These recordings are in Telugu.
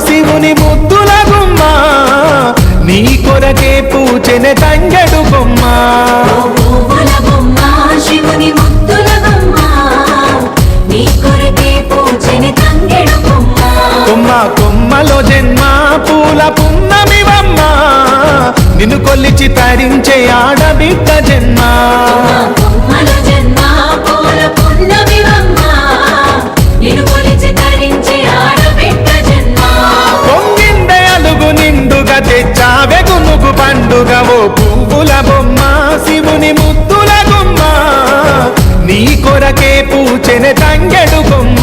శివుని ముద్దుల బొమ్మ నీ కొరకే పూచెన తంగడు బొమ్మ. పువ్వుల కొలిచి తరించి ఆడబిడ్డ జన్మ. పొంగిండే అలుగు నిండుగా తెచ్చావె గునుగు పండుగ ఓ పువ్వుల బొమ్మ శివుని ముద్దుల బొమ్మ నీ కొరకే పూచెన తంగెడు బొమ్మ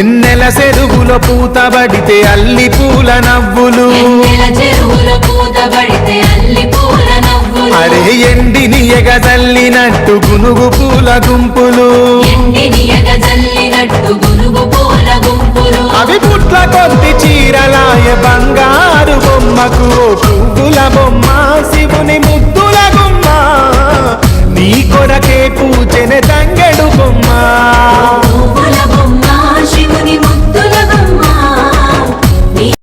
ఎన్నెల చెరువుల పూత పడితే అల్లి పూల నవ్వులు. అరే ఎండిని ఎగజల్లినట్టు గునుగు పూల గుంపులు. అవి పుట్ల కొద్ది చీరలాయ బంగారు బొమ్మకు.